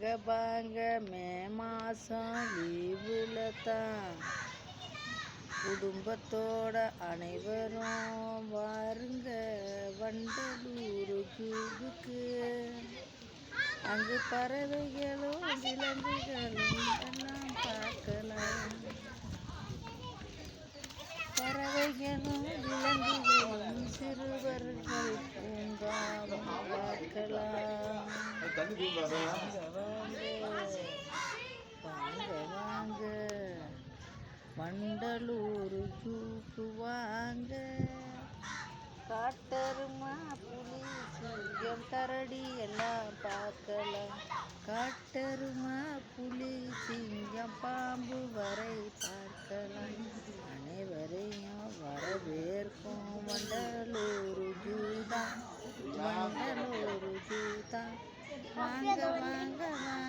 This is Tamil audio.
வாங்க வாங்க மே மாசம் லீவுல தான் குடும்பத்தோட அனைவரும் வாருங்க வண்டலூர் ஜூவுக்கு அங்கு பறவைகளும் விலங்குகளும் எல்லாம் பார்க்கலாம். பறவைகளும் விலங்குகளும் சிறுவர்கள் பூங்காவும் பார்க்கலாம். வாங்க வாங்க வாங்க மண்டலூர் ஜூக்கு வாங்க காட்டருமா புலி சிங்கம் கரடி எல்லாம் பார்க்கலாம். காட்டருமா புலி சிங்கம் பாம்பு வரை பார்க்கலாம். அனைவரையும் வரவேற்கும். மண்டலூர் ஜூதான் மண்டலூர் ஜூதான் வாங்க வாங்க வாங்க